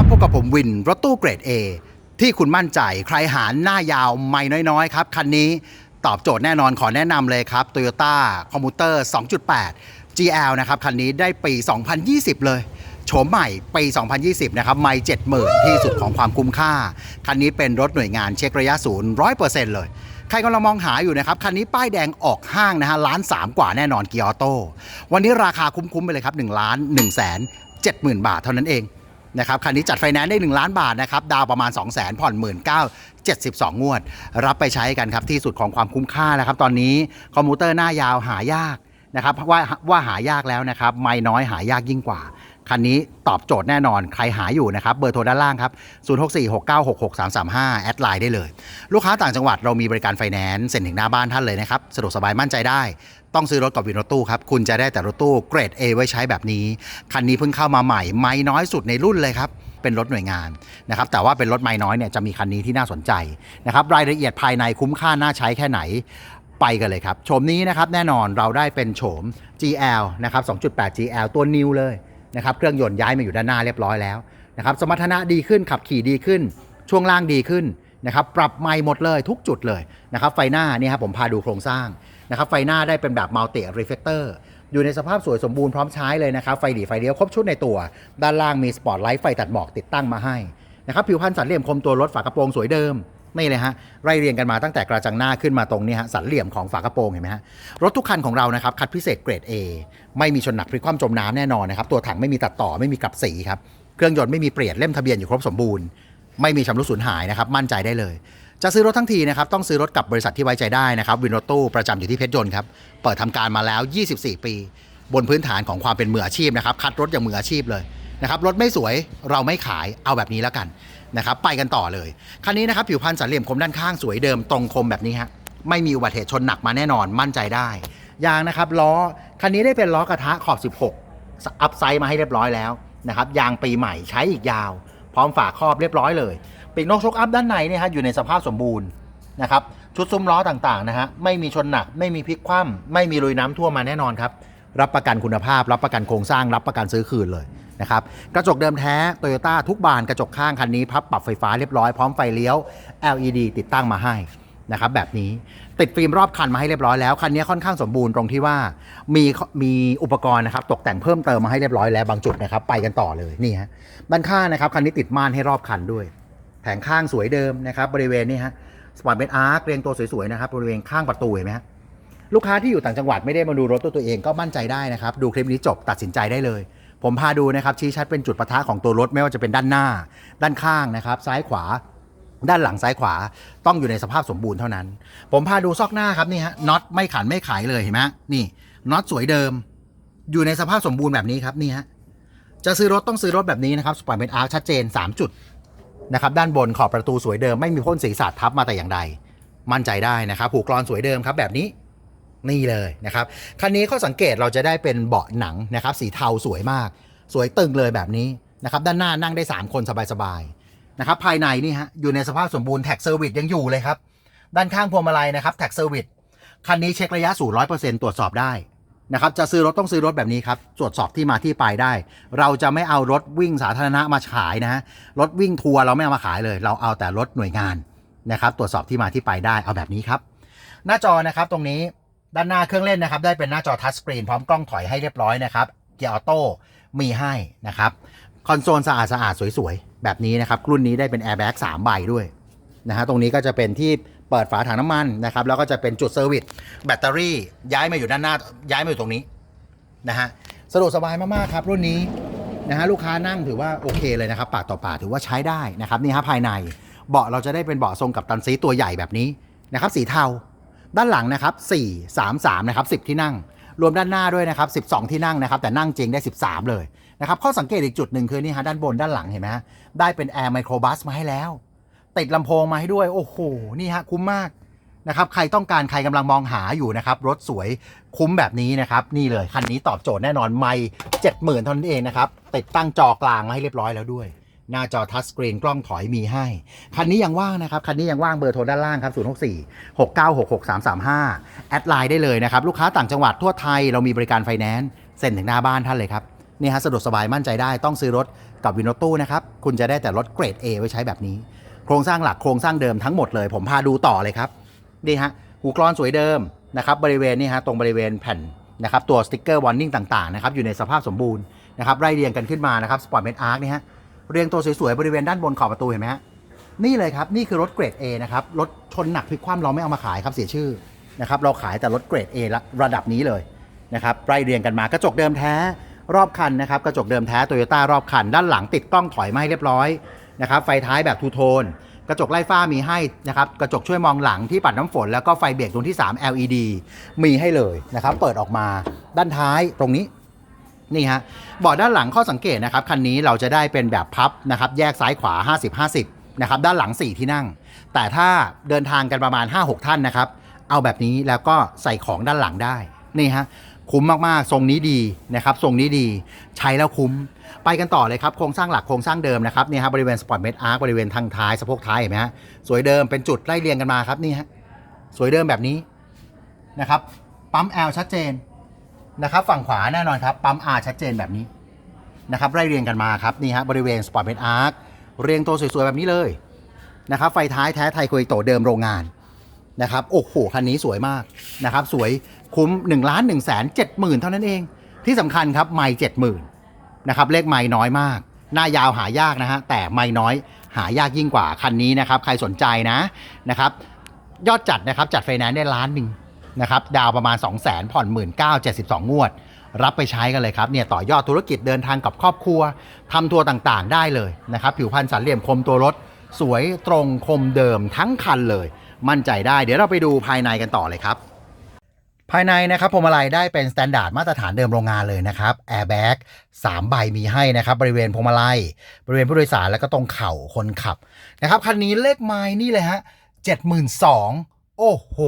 ครับพบกับผมวินรถตู้เกรด A ที่คุณมั่นใจใครหารหน้ายาวไม่น้อยๆ ครับ คันนี้ตอบโจทย์แน่นอนขอแนะนำเลยครับ Toyota Commuter 2.8 GL นะครับ คันนี้ได้ปี 2020 เลยโฉมใหม่ปี 2020 นะครับ ไม่ 70,000 ที่สุดของความคุ้มค่า คันนี้เป็นรถหน่วยงานเช็คระยะศูนย์100%เลยใครกำลังมองหาอยู่นะครับ คันนี้ป้ายแดงออกห้างนะฮะล้านสามกว่าแน่นอนเกียร์ออโต้วันนี้ราคาคุ้มๆไปเลยครับ1ล้าน1แสน70,000 บาทเท่านั้นเอง นะครับคันนี้จัดไฟแนนซ์ได้ 1 ล้านบาทนะครับดาวประมาณ 2 0 0 0 0 0ผ่อน 1 9 72 งวด รับไปใช้กันครับที่สุดของความคุ้มค่านะครับ ตอนนี้คอมพิวเตอร์หน้ายาวหายากนะครับว่าว่าหายากแล้วนะครับ ไม่น้อยหายากยิ่งกว่า คันนี้ตอบโจทย์แน่นอน ใครหาอยู่นะครับ เบอร์โทรด้านล่างครับ 0646966335 แอดไลน์ได้เลย ลูกค้าต่างจังหวัดเรามีบริการไฟแนนซ์เซ็นถึงหน้าบ้านท่านเลยนะครับ สะดวกสบายมั่นใจได้ ต้องซื้อรถกับวินรถตู้ครับ คุณจะได้แต่รถตู้เกรด A ไว้ใช้แบบนี้ คันนี้เพิ่งเข้ามาใหม่ ไม่น้อยสุดในรุ่นเลยครับเป็นรถหน่วยงานนะครับแต่ว่าเป็นรถไม่น้อยเนี่ยจะมีคันนี้ที่น่าสนใจนะครับรายละเอียดภายในคุ้มค่าน่าใช้แค่ไหนไปกันเลยครับ โฉมนี้นะครับแน่นอนเราได้เป็นโฉม GL นะครับ 2.8 GL ตัวนิวเลย นะครับเครื่องยนต์ย้ายมาอยู่ด้านหน้าเรียบร้อยแล้วนะครับสมรรถนะดีขึ้นขับขี่ดีขึ้น ช่วงล่างดีขึ้นนะครับปรับใหม่หมดเลยทุกจุดเลยนะครับไฟหน้านี่ครับผมพาดูโครงสร้างนะครับไฟหน้าได้เป็นแบบมัลติรีเฟ l เตอร์อยู่ในสภาพสวยสมบูรณ์พร้อมใช้เลยนะครับไฟดีไฟเลี้ยวครบชุดในตัว ด้านล่างมีสปอตไลท์ไฟตัดหมอกติดตั้งมาให้นะครับผิวพรรณสันเหลี่ยมคมตัวรถฝากระโปรงสวยเดิม นี่เลยฮะไล่เรียงกันมาตั้งแต่กระจังหน้าขึ้นมาตรงนี้ฮะสันเหลี่ยมของฝากระโปรงเห็นไหมฮะรถทุกคันของเรานะครับคัดพิเศษเกรด A ไม่มีชนหนักพลิกคว่ำจมน้ำแน่นอนนะครับตัวถังไม่มีตัดต่อไม่มีกลับสีครับเครื่องยนต์ไม่มีเปลี่ยนเล่มทะเบียนอยู่ครบสมบูรณ์ ไม่มีชำรุดสูญหายนะครับมั่นใจได้เลย จะซื้อรถทั้งทีนะครับต้องซื้อรถกับบริษัทที่ไว้ใจได้นะครับวินรถตู้ประจำอยู่ที่เพชรยนต์ครับเปิดทำการมาแล้ว 24 ปี บนพื้นฐานของความเป็นมืออาชีพนะครับคัดรถอย่างมืออาชีพเลยนะครับรถไม่สวยเราไม่ขายเอาแบบนี้แล้วกัน นะครับไปกันต่อเลย คันนี้นะครับผิวพรรณสันเหลี่ยมคมด้านข้างสวยเดิมตรงคมแบบนี้ฮะไม่มีอุบัติเหตุชนหนักมาแน่นอนมั่นใจได้ยางนะครับล้อคันนี้ได้เป็นล้อกระทะขอบ 16 อัพไซด์มาให้เรียบร้อยแล้วนะครับยางปีใหม่ใช้อีกยาว พร้อมฝาครอบเรียบร้อยเลยปีกนกชกอัพด้านในเนี่ยฮะอยู่ในสภาพสมบูรณ์นะครับชุดซุ้มล้อต่างๆนะฮะไม่มีชนหนักไม่มีพลิกคว่ำไม่มีลุยน้ำท่วมมาแน่นอนครับรับประกันคุณภาพ รับประกันโครงสร้างรับประกันซื้อคืนเลย นะครับกระจกเดิมแท้โตโยต้าทุกบานกระจกข้างคันนี้พับปรับไฟฟ้าเรียบร้อยพร้อมไฟเลี้ยว LED ติดตั้งมาให้นะครับแบบนี้ติดฟิล์มรอบคันมาให้เรียบร้อยแล้วคันนี้ค่อนข้างสมบูรณ์ตรงที่ว่ามีมีอุปกรณ์นะครับตกแต่งเพิ่มเติมมาให้เรียบร้อยแล้วบางจุดนะครับไปกันต่อเลยนี่ฮะด้านข้างนะครับคันนี้ติดม่านให้รอบคันด้วย แผงข้างสวยเดิมนะครับบริเวณนี้ฮะสปอร์ตเบนอาร์เรียงตัวสวยๆนะครับบริเวณข้างประตูเห็นไหมฮะลูกค้าที่อยู่ต่างจังหวัดไม่ได้มาดูรถตัวตัวเองก็มั่นใจได้นะครับดูคลิปนี้จบตัดสินใจได้เลย ผมพาดูนะครับชี้ชัดเป็นจุดปะทะของตัวรถไม่ว่าจะเป็นด้านหน้า ด้านข้างนะครับ ซ้ายขวา ด้านหลังซ้ายขวาต้องอยู่ในสภาพสมบูรณ์เท่านั้น ผมพาดูซอกหน้าครับนี่ฮะน็อตไม่ขันไม่ขายเลยเห็นไหมนี่น็อตสวยเดิม อยู่ในสภาพสมบูรณ์แบบนี้ครับนี่ฮะจะซื้อรถต้องซื้อรถแบบนี้นะครับสปอร์ตเป็นอาร์ชัดเจน 3 จุดนะครับด้านบนขอบประตูสวยเดิมไม่มีพ่นสีสาดทับมาแต่อย่างใด มั่นใจได้นะครับผูกกรอนสวยเดิมครับแบบนี้ นี่เลยนะครับ คันนี้ข้อสังเกตเราจะได้เป็นเบาะหนังนะครับ สีเทาสวยมาก สวยตึงเลยแบบนี้นะครับด้านหน้านั่งได้ 3 คนสบายๆนะครับภายในนี่ฮะอยู่ในสภาพสมบูรณ์แท็กเซอร์วิสยังอยู่เลยครับ ด้านข้างพวงมาลัยนะครับแท็กเซอร์วิสคันนี้เช็คระยะสู่ร้อยเปอร์เซ็นต์ตรวจสอบได้นะครับจะซื้อรถต้องซื้อรถแบบนี้ครับตรวจสอบที่มาที่ไปได้ เราจะไม่เอารถวิ่งสาธารณะมาขายนะฮะรถวิ่งทัวร์เราไม่เอามาขายเลย เราเอาแต่รถหน่วยงานนะครับ ตรวจสอบที่มาที่ไปได้เอาแบบนี้ครับ หน้าจอนะครับตรงนี้ ด้านหน้าเครื่องเล่นนะครับ ได้เป็นหน้าจอทัชสกรีนพร้อมกล้องถอยให้เรียบร้อยนะครับเกียร์ออโต้มีให้นะครับคอนโซลสะอาดสะอาดๆสวยๆ แบบนี้นะครับ รุ่นนี้ได้เป็นแอร์แบ็ก3ใบด้วยนะฮะตรงนี้ก็จะเป็นที่เปิดฝาถังน้ำมันนะครับ แล้วก็จะเป็นจุดเซอร์วิสแบตเตอรี่ย้ายมาอยู่ด้านหน้า ย้ายมาอยู่ตรงนี้นะฮะสะดวกสบายมากๆครับ รุ่นนี้นะฮะลูกค้านั่งถือว่าโอเคเลยนะครับปากต่อปากถือว่าใช้ได้นะครับนี่ฮะภายในเบาะเราจะได้เป็นเบาะทรงกับตันซีตัวใหญ่แบบนี้นะครับสีเทา ด้านหลังนะครับ4 3 3นะครับ10 ที่นั่ง รวมด้านหน้าด้วยนะครับ12 ที่นั่งนะครับ แต่นั่งจริงได้ 13 เลยนะครับข้อสังเกตอีกจุดหนึ่งคือนี่ฮะด้านบนด้านหลังเห็นไหมฮะได้เป็นแอร์ไมโครบัสมาให้แล้ว ติดลำโพงมาให้ด้วย โอ้โห นี่ฮะคุ้มมากนะครับใครต้องการใครกำลังมองหาอยู่นะครับ รถสวยคุ้มแบบนี้นะครับ นี่เลย คันนี้ตอบโจทย์แน่นอนไม่เจ็ดหมื่นเท่านั้นเองนะครับ ติดตั้งจอกลางมาให้เรียบร้อยแล้วด้วย หน้าจอทัชสกรีนกล้องถอยมีให้ คันนี้ยังว่างนะครับ คันนี้ยังว่างเบอร์โทรด้านล่างครับ 064 696 6335 แอดไลน์ได้เลยนะครับ ลูกค้าต่างจังหวัดทั่วไทยเรามีบริการไฟแนนซ์เซ็นถึงหน้าบ้านท่านเลยครับนี่ฮะสะดวกสบายมั่นใจได้ต้องซื้อรถกับวินโนตู้นะครับ คุณจะได้แต่รถเกรด A ไว้ใช้แบบนี้ โครงสร้างหลักโครงสร้างเดิมทั้งหมดเลย ผมพาดูต่อเลยครับนี่ฮะหูกรอนสวยเดิมนะครับบริเวณนี่ฮะตรงบริเวณแผ่นนะครับตัวสติ๊กเกอร์วอร์นิ่งต่างๆนะครับอยู่ในสภาพสมบูรณ์นะครับไล่เรียงกันขึ้นมานะครับสปอร์ตเมทอาร์คนี่ฮะ เรียงตัวสวยๆ บริเวณด้านบนขอบประตูเห็นไหมฮะนี่เลยครับ นี่คือรถเกรด A นะครับ รถชนหนักพลิกคว่ำเราไม่เอามาขายครับเสียชื่อนะครับเราขายแต่รถเกรด A ละระดับนี้เลยนะครับไล่เรียงกันมากระจกเดิมแท้รอบคันนะครับกระจกเดิมแท้โตโยต้ารอบคัน ด้านหลังติดกล้องถอยมาให้เรียบร้อยนะครับไฟท้ายแบบทูโทนกระจกไล่ฟ้ามีให้นะครับกระจกช่วยมองหลังที่ปัดน้ำฝน แล้วก็ไฟเบรกดวงที่ 3 LED มีให้เลยนะครับเปิดออกมาด้านท้ายตรงนี้ นี่ฮะบาะด้านหลังข้อสังเกตนะครับคันนี้เราจะได้เป็นแบบพับนะครับแยกซ้ายขวา 50-50นะครับด้านหลัง 4 ที่นั่ง แต่ถ้าเดินทางกันประมาณ 5-6 ท่านนะครับเอาแบบนี้แล้วก็ใส่ของด้านหลังได้นี่ฮะคุ้มมากๆ ทรงนี้ดีนะครับ ทรงนี้ดี ใช้แล้วคุ้ม ไปกันต่อเลยครับ โครงสร้างหลักโครงสร้างเดิมนะครับ นี่ฮะบริเวณสปอร์ตเมทอาร์คบริเวณทางท้ายสะโพกท้ายเห็นไหมฮะ สวยเดิมเป็นจุดไล่เรียงกันมาครับ นี่ฮะ สวยเดิมแบบนี้นะครับ ปั๊ม L ชัดเจน นะครับฝั่งขวาแน่นอนครับ ปั๊ม R ชัดเจนแบบนี้นะครับไล่เรียงกันมาครับนี่ฮะบริเวณสปอร์ตเมทอาร์คเรียงตัวสวยๆ แบบนี้เลยนะครับไฟท้ายแท้ไทยโคยโตเดิมโรงงานนะครับโอ้โหคันนี้สวยมากนะครับสวยคุ้ม1นึ่งล้านหนึ่งแสนเจ็ดหมื่นเท่านั้นเอง ที่สำคัญครับไม่เจ็ดหมื่นนะครับเลขไม่น้อยมาก หน้ายาวหายากนะฮะแต่ไม่น้อยหายากยิ่งกว่าคันนี้นะครับใครสนใจนะนะครับยอดจัดนะครับจัดไฟแนนซ์ได้ล้านหนึ่ง นะครับดาวประมาณ 2 0 0 0 0 0ผ่อน 1 9 7 2 งวด รับไปใช้กันเลยครับเนี่ยต่อยอดธุรกิจเดินทางกับครอบครัวทำทัวร์ต่างๆ ได้เลยนะครับผิวพรรณสันเหลี่ยมคมตัวรถ สวยตรงคมเดิมทั้งคันเลย มั่นใจได้เดี๋ยวเราไปดูภายในกันต่อเลยครับภายในนะครับพวงมาลัยได้เป็นสแตนดาร์ดมาตรฐานเดิมโรงงานเลยนะครับแอร์แบ็กสามใบมีให้นะครับบริเวณพวงมาลัย บริเวณผู้โดยสารแล้วก็ตรงเข่าคนขับนะครับคันนี้เลขไม้นี่เลยฮะเจ็ดหมื่นสองโอ้โห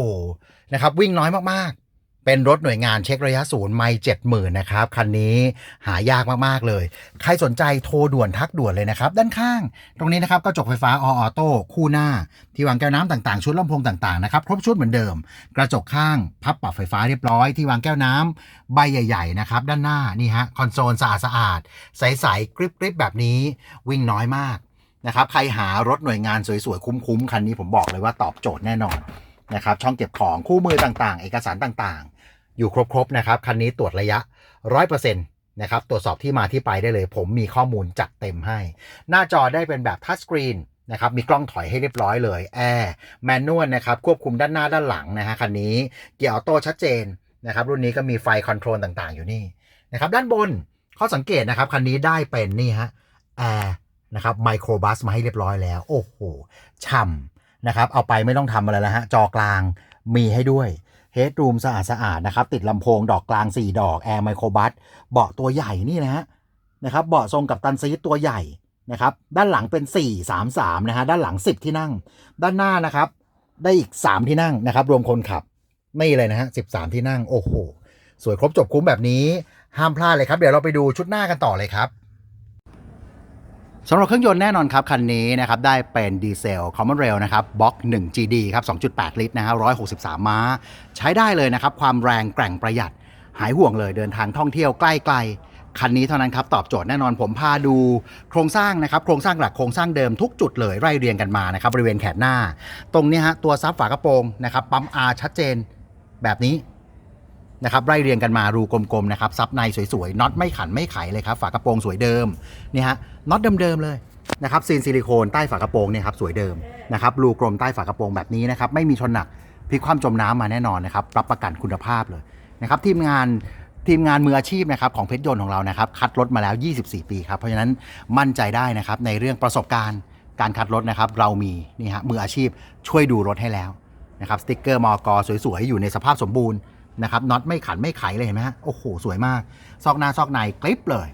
นะครับวิ่งน้อยมากๆ เป็นรถหน่วยงานเช็คระยะศูนย์ไม่เจ็ดหมื่นนะครับ คันนี้หายากมากๆเลย ใครสนใจโทรด่วนทักด่วนเลยนะครับ ด้านข้าง ตรงนี้นะครับกระจกไฟฟ้าออโต้คู่หน้า ที่วางแก้วน้ำต่างๆ ชุดลำโพงต่างๆนะครับครบชุดเหมือนเดิม กระจกข้างพับปรับไฟฟ้าเรียบร้อยที่วางแก้วน้ำใบใหญ่ๆนะครับด้านหน้านี่ฮะคอนโซลสะอาดสะอาดๆใสๆกริบๆแบบนี้วิ่งน้อยมากนะครับใครหารถหน่วยงานสวยๆคุ้มๆคันนี้ผมบอกเลยว่าตอบโจทย์แน่นอน นะครับ ช่องเก็บของคู่มือต่างๆ เอกสารต่างๆ อยู่ครบๆนะครับ คันนี้ตรวจระยะ 100%นะครับ ตรวจสอบที่มาที่ไปได้เลย ผมมีข้อมูลจัดเต็มให้ หน้าจอได้เป็นแบบทัชสกรีนนะครับมีกล้องถอยให้เรียบร้อยเลยแอร์แมนนวลนะครับควบคุมด้านหน้าด้านหลังนะฮะคันนี้เกียร์ออโต้ชัดเจนนะครับรุ่นนี้ก็มีไฟคอนโทรลต่างๆ อยู่นี่นะครับด้านบนข้อสังเกตนะครับคันนี้ได้เป็นนี่ฮะแอร์นะครับไมโครบัสมาให้เรียบร้อยแล้ว โอ้โหช่ำ นะครับ เอาไปไม่ต้องทำอะไรแล้วฮะ จอกลางมีให้ด้วยเฮดรูมสะอาดสะอาดๆนะครับ ติดลำโพงดอกกลาง 4 ดอก แอร์ไมโครบัสเบาะตัวใหญ่นี่นะฮะนะครับเบาะทรงกับตันซีทตัวใหญ่นะครับ ด้านหลังเป็น 4 3 3 นะฮะ ด้านหลัง 10 ที่นั่ง ด้านหน้านะครับ ได้อีก 3 ที่นั่งนะครับ รวมคนขับนี่เลยนะฮะ13 ที่นั่ง โอ้โห สวยครบจบคุ้มแบบนี้ ห้ามพลาดเลยครับ เดี๋ยวเราไปดูชุดหน้ากันต่อเลยครับ สำหรับเครื่องยนต์แน่นอนครับ คันนี้นะครับได้เป็นดีเซล Common Rail นะครับบล็อก 1 GD ครับ 2.8 ลิตรนะฮะ163 ม้า ใช้ได้เลยนะครับ ความแรงแกร่งประหยัด หายห่วงเลยเดินทางท่องเที่ยวใกล้ไกลคันนี้เท่านั้นครับ ตอบโจทย์แน่นอนผมพาดู โครงสร้างนะครับ โครงสร้างหลักโครงสร้างเดิมทุกจุดเลยไล่เรียงกันมานะครับบริเวณแขนหน้า ตรงนี้ฮะตัวซับฝากระโปรงนะครับปั๊ม R ชัดเจนแบบนี้ นะครับไล่เรียงกันมารูกลมๆนะครับซับในสวยๆน็อตไม่ขันไม่ไขเลยครับฝากระโปรงสวยเดิมนี่ฮะน็อตเดิมๆเลยนะครับซีนซิลิโคนใต้ฝากระโปรงเนี่ยครับสวยเดิมนะครับรูกลมใต้ฝากระโปรงแบบนี้นะครับไม่มีชนหนักพลิกคว่ำจมน้ำมาแน่นอนนะครับรับประกันคุณภาพเลยนะครับทีมงานทีมงานมืออาชีพนะครับของเพชรยนต์ของเรานะครับคัดรถมาแล้ว 24 ปีครับเพราะฉะนั้นมั่นใจได้นะครับในเรื่องประสบการณ์การคัดรถนะครับเรามีนี่ฮะมืออาชีพช่วยดูรถให้แล้วนะครับสติกเกอร์มอกสวยๆอยู่ในสภาพสมบูรณ์ นะครับน็อตไม่ขันไม่ไขเลยเห็นไหมฮะโอ้โห สวยมาก ซอกหน้าซอกในกริปเลย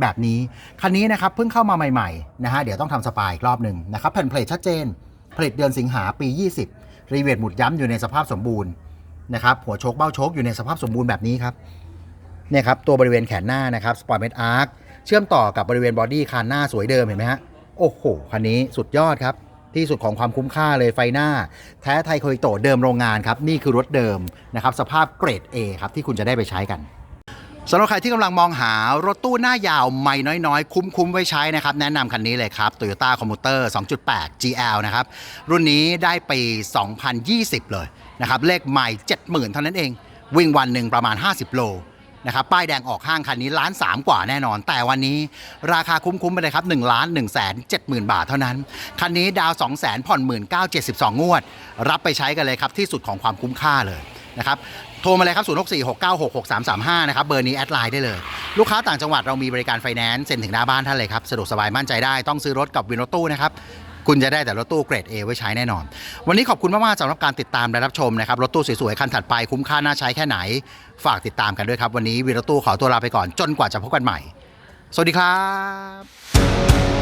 แบบนี้ คันนี้นะครับเพิ่งเข้ามาใหม่ๆนะฮะเดี๋ยวต้องทำสปายอีกรอบหนึ่งนะครับแผ่นเพลทชัดเจน ผลิตเดือนสิงหาปี 20 รีเวทหมุดย้ำอยู่ในสภาพสมบูรณ์นะครับหัวโชคเบ้าโชคอยู่ในสภาพสมบูรณ์แบบนี้ครับเนี่ยครับตัวบริเวณแขนหน้านะครับสปอร์ตเมทอาร์คเชื่อมต่อกับบริเวณบอดี้คานหน้าสวยเดิมเห็นไหมฮะโอ้โหคันนี้สุดยอดครับ ที่สุดของความคุ้มค่าเลยไฟหน้า แท้ไทยโคยโตเดิมโรงงานครับ นี่คือรถเดิมนะครับสภาพเกรด A ครับที่คุณจะได้ไปใช้กันสำหรับใครที่กำลังมองหารถตู้หน้ายาวไม่น้อยๆ คุ้มๆ ไว้ใช้นะครับ แนะนำคันนี้เลยครับ Toyota Commuter 2.8 GL นะครับ รุ่นนี้ได้ปี 2020 เลยนะครับ เลขใหม่ 70,000 เท่านั้นเอง วิ่งวันหนึ่งประมาณ 50 โล นะครับป้ายแดงออกห้างคันนี้ล้านสามกว่าแน่นอน แต่วันนี้ราคาคุ้มๆไปเลยครับ1ล้าน1แสน70,000บาทเท่านั้น คันนี้ดาว2แสนผ่อน1972งวด รับไปใช้กันเลยครับที่สุดของความคุ้มค่าเลยนะครับโทรมาเลยครับ 0646966335 นะครับ เบอร์นี้แอดไลน์ได้เลย ลูกค้าต่างจังหวัดเรามีบริการไฟแนนซ์เซ็นถึงหน้าบ้านท่านเลยครับ สะดวกสบายมั่นใจได้ ต้องซื้อรถกับวินรถตู้นะครับ คุณจะได้แต่รถตู้เกรด A ไว้ใช้แน่นอน วันนี้ขอบคุณมากๆสำหรับการติดตามและรับชมนะครับ รถตู้สวยๆ คันถัดไปคุ้มค่าน่าใช้แค่ไหน ฝากติดตามกันด้วยครับ วันนี้วีรถตู้ขอตัวลาไปก่อนจนกว่าจะพบกันใหม่ สวัสดีครับ